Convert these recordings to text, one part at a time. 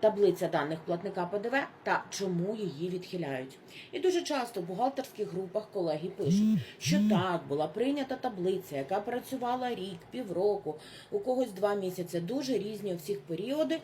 таблиця даних платника ПДВ та чому її відхиляють. І дуже часто в бухгалтерських групах колеги пишуть, що так була прийнята таблиця, яка працювала рік, півроку, у когось два місяці, дуже різні у всіх періоди.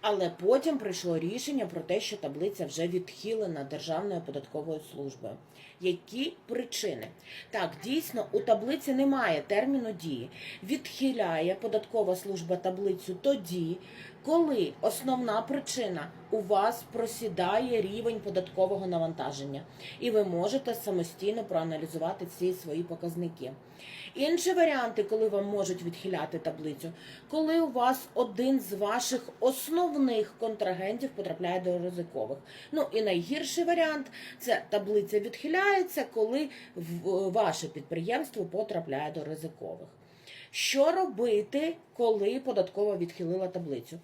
Але потім прийшло рішення про те, що таблиця вже відхилена Державною податковою службою. Які причини? Так, дійсно, у таблиці немає терміну дії. Відхиляє податкова служба таблицю тоді, коли основна причина у вас просідає рівень податкового навантаження, і ви можете самостійно проаналізувати ці свої показники. Інші варіанти, коли вам можуть відхиляти таблицю, коли у вас один з ваших основних контрагентів потрапляє до ризикових. Ну і найгірший варіант це таблиця відхиляється, коли ваше підприємство потрапляє до ризикових. Що робити, коли податкова відхилила таблицю?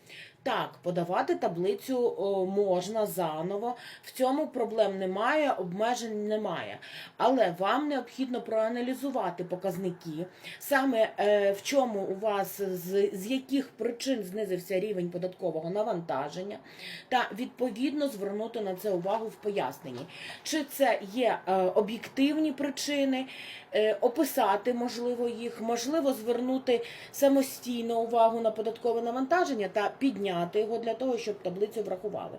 Так, подавати таблицю можна заново. В цьому проблем немає, обмежень немає. Але вам необхідно проаналізувати показники, саме е, в чому у вас з, з яких причин знизився рівень податкового навантаження, та відповідно звернути на це увагу в поясненні. Чи це є е, об'єктивні причини, е, описати можливо їх, можливо, звернути самостійно увагу на податкове навантаження та підняти його для того, щоб таблицю врахували.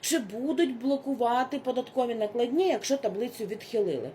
Чи будуть блокувати податкові накладні, якщо таблицю відхилили?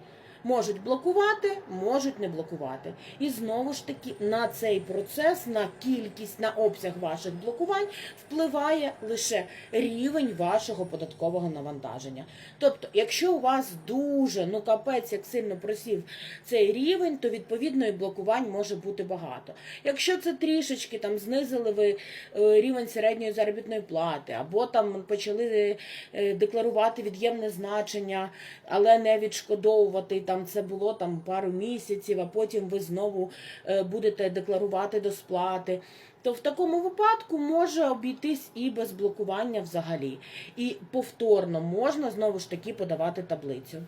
Можуть блокувати, можуть не блокувати. І знову ж таки на цей процес, на кількість, на обсяг ваших блокувань впливає лише рівень вашого податкового навантаження. Тобто, якщо у вас дуже ну капець, як сильно просів цей рівень, то відповідно і блокувань може бути багато. Якщо це трішечки там знизили ви е, рівень середньої заробітної плати, або там почали е, декларувати від'ємне значення, але не відшкодовувати там це було там пару місяців, а потім ви знову е, будете декларувати до сплати. То в такому випадку може обійтись і без блокування взагалі. І повторно можна знову ж таки подавати таблицю.